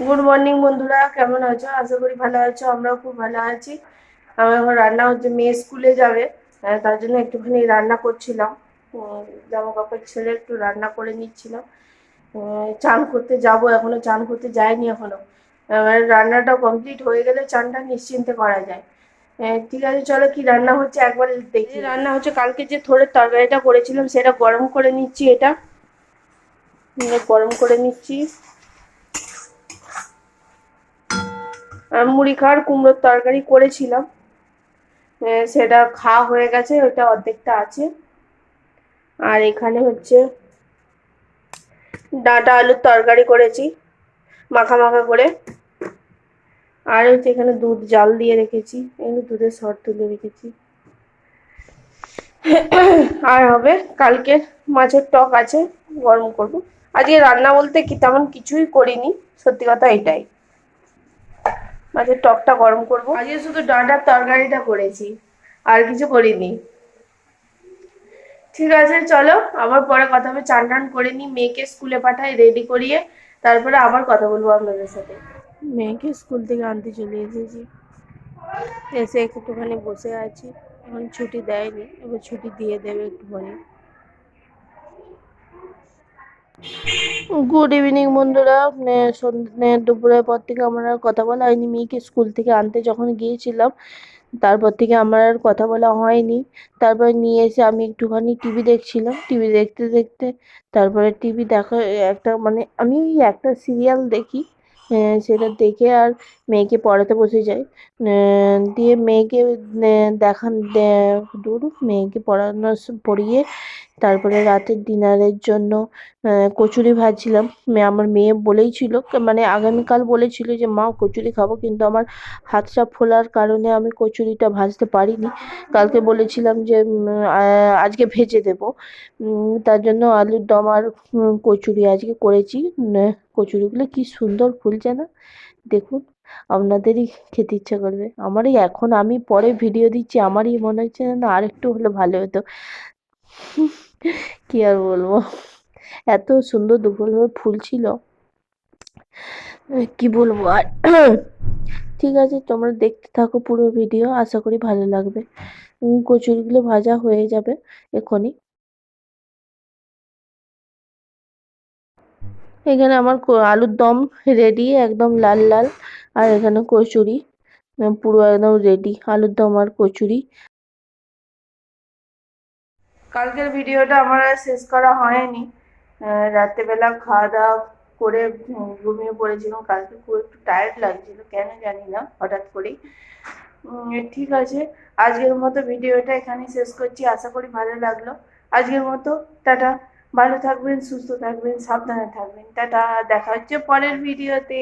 Good morning বন্ধুরা। কেমন আছো? আশা করি ভালো আছো, আমরাও খুব ভালো আছি। আমার এখন রান্না হচ্ছে, মেয়ে স্কুলে যাবে। তার জন্য একটুখানি রান্না করছিলাম। জামা কাপড় ছেড়ে একটু রান্না করে নিচ্ছিলাম। চান করতে যাব, এখনও চান করতে যাইনি এখনও। রান্নাটা কমপ্লিট হয়ে গেলে চানটা নিশ্চিন্তে করা যায়। ঠিক আছে, চলো কি রান্না হচ্ছে একবার দেখি। রান্না হচ্ছে, কালকে যে থোড়ের তরকারিটা করেছিলাম, সেটা গরম করে নিচ্ছি এটা। গরম করে নিচ্ছি। মুড়ি খাওয়ার কুমড়োর তরকারি করেছিলাম। সেটা খাওয়া হয়ে গেছে ওটা অর্ধেকটা আছে। আর এখানে হচ্ছে ডাঁটা আলুর তরকারি করেছি, মাখা মাখা করে। আর হচ্ছে এখানে দুধ জাল দিয়ে রেখেছি এখানে দুধের সর তুলে রেখেছি। আর হবে কালকে মাছের টক আছে, গরম করব। আজকে রান্না বলতে কি তেমন কিছুই করিনি, সত্যি কথা এটাই। মাছের টকটা গরম করব। আজকে শুধু ডাঁটার তরকারিটা করেছি আর কিছু করিনি। ঠিক আছে চলো আবার পরে কথা হবে। চান টান করে নি মেয়েকে স্কুলে পাঠাই রেডি করিয়ে তারপরে আবার কথা বলব আপনাদের সাথে। মেয়েকে স্কুল থেকে আনতে চলে এসেছি। এসে একটুখানি বসে আছি এখন ছুটি দেয়নি এবার ছুটি দিয়ে দেবে একটু পরে গুড ইভিনিং বন্ধুরা। মানে সন্ধ্যে, দুপুরের পর থেকে আমার আর কথা বলা হয়নি। মেয়েকে স্কুল থেকে আনতে যখন গিয়েছিলাম, তারপর থেকে আমার আর কথা বলা হয়নি। তারপরে নিয়ে এসে আমি একটুখানি টিভি দেখছিলাম। টিভি দেখতে দেখতে তারপরে টিভি দেখা, একটা মানে আমি ওই একটা সিরিয়াল দেখি সেটা দেখে আর মেয়েকে পড়াতে বসে যাই। দিয়ে মেয়েকে দেখান দূর মেয়েকে পড়ানো, পড়িয়ে তারপরে রাতের ডিনারের জন্য কচুরি ভাজছিলাম। আমার মেয়ে বলেই ছিল মানে আগামীকাল বলেছিল যে, মা, কচুরি খাব। কিন্তু আমার হাতটা ফোলার কারণে আমি কচুরিটা ভাজতে পারিনি। কালকে বলেছিলাম যে আজকে ভেজে দেব। তার জন্য আলুর দম আর কচুরি আজকে করেছি। কচুরিগুলো কি সুন্দর ফুলছে না দেখুন, আপনাদেরই খেতে ইচ্ছা করবে। আমারই এখন, আমি পরে ভিডিও দিচ্ছি, আমারই মনে হচ্ছে না আরেকটু হলে ভালো হতো। কি আর বলব? এত সুন্দর দুপুরভাবে ফুল ছিল। কি বলব আর? ঠিক আছে, তোমরা দেখতে থাকো পুরো ভিডিও আশা করি ভালো লাগবে। কচুরিগুলো ভাজা হয়ে যাবে এখনই। এখানে আমার আলুর দম রেডি একদম লাল লাল। আর এখানে কচুরি পুরো একদম রেডি আলুর দম আর কচুরি। কালকের ভিডিওটা আমার শেষ করা হয়নি। রাত্রেবেলা খাওয়া দাওয়া করে ঘুমিয়ে পড়েছিলাম। কালকে খুব একটু টায়ার্ড লাগছিল, কেন জানি না, হঠাৎ করেই। ঠিক আছে, আজকের মতো ভিডিওটা এখানেই শেষ করছি। আশা করি ভালো লাগল। আজকের মতো, টাটা। ভালো থাকবেন, সুস্থ থাকবেন, সাবধানে থাকবেন। টাটা, দেখা হচ্ছে পরের ভিডিওতে।